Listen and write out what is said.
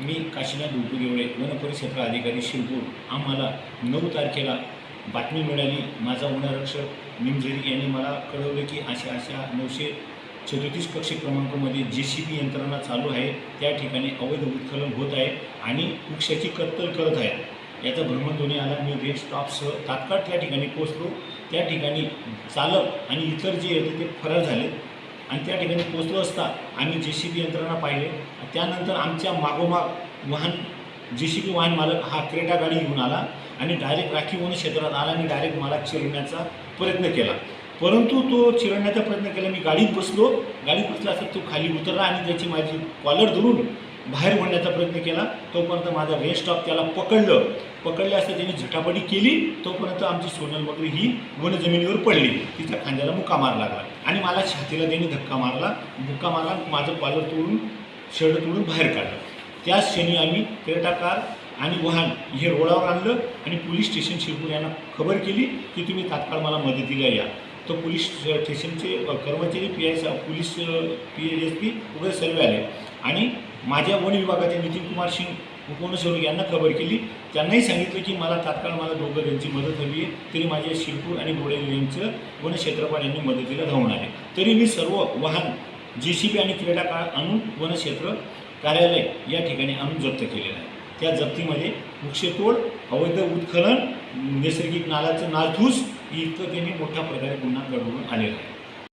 मी Kashinath उपगेवळे one परिक्षेत्र अधिकारी शिरपूर. आम्हाला नऊ तारखेला बातमी मिळाली. माझा वनरक्षक निमझरी यांनी मला कळवलं की अशा अशा नऊशे सदोतीस कक्ष क्रमांकामध्ये जे सी बी यंत्रणा चालू आहे. त्या ठिकाणी अवैध उत्खनन होत आहे आणि वृक्षाची कत्तल करत आहे. याचा भ्रमणध्वनी आला. मी रेड स्टॉपसह तात्काळ त्या ठिकाणी पोचलो त्या ठिकाणी चालक आणि इतर जे होते ते फरार झाले. आणि त्या ठिकाणी पोचलो असता आम्ही जे सी बी यंत्रणा पाहिले. त्यानंतर आमच्या मागोमाग वाहन जे सी बी वाहन मालक हा क्रेटा गाडी घेऊन आला आणि डायरेक्ट राखीवून क्षेत्रात आला आणि डायरेक्ट मला चिरण्याचा प्रयत्न केला. परंतु तो चिरडण्याचा प्रयत्न केला. मी गाडीत बसलो. गाडीत बसला असता तो खाली उतरला आणि त्याची माझी कॉलर धरून बाहेर ओढण्याचा प्रयत्न केला. तोपर्यंत माझा रेस्ट स्टॉप त्याला पकडलं. पकडले असता त्यांनी झटापटी केली. तोपर्यंत आमची सोनल बकरी ही वन जमिनीवर पडली. तिच्या खांद्याला मुक्का मार लागला आणि मला छातीला त्यांनी धक्का मारला. मुक्का मारला माझं कॉलर तोडून शर्ट तोडून बाहेर काढलं. त्याच क्षणी आम्ही क्रेटा कार आणि वाहन हे रोडावर आणलं आणि पोलीस स्टेशन शिरपूर यांना खबर केली की तुम्ही तात्काळ मला मदतीला या. तर पोलीस स्टेशनचे कर्मचारी P S police P S P वगैरे सर्व आले. आणि माझ्या वन विभागाचे नितीन कुमार सिंग उपवनसर्व यांना खबर केली. त्यांनाही सांगितलं की मला तात्काळ मला दोघं त्यांची मदत हवी आहे. तरी माझ्या शिरपूर आणि बोडेली यांचं वन क्षेत्रपाल यांनी मदतीला धावून आले. तरी मी सर्व वाहन जे सी बी आणि क्रीडा काळ आणून वनक्षेत्र कार्यालय या ठिकाणी आणून जप्त केलेलं आहे. त्या जप्तीमध्ये वृक्षतोड अवैध उत्खनन नैसर्गिक नालाचं नासधूस इतकं त्यांनी मोठ्या प्रकारे गुन्हा घडवून आलेला आहे.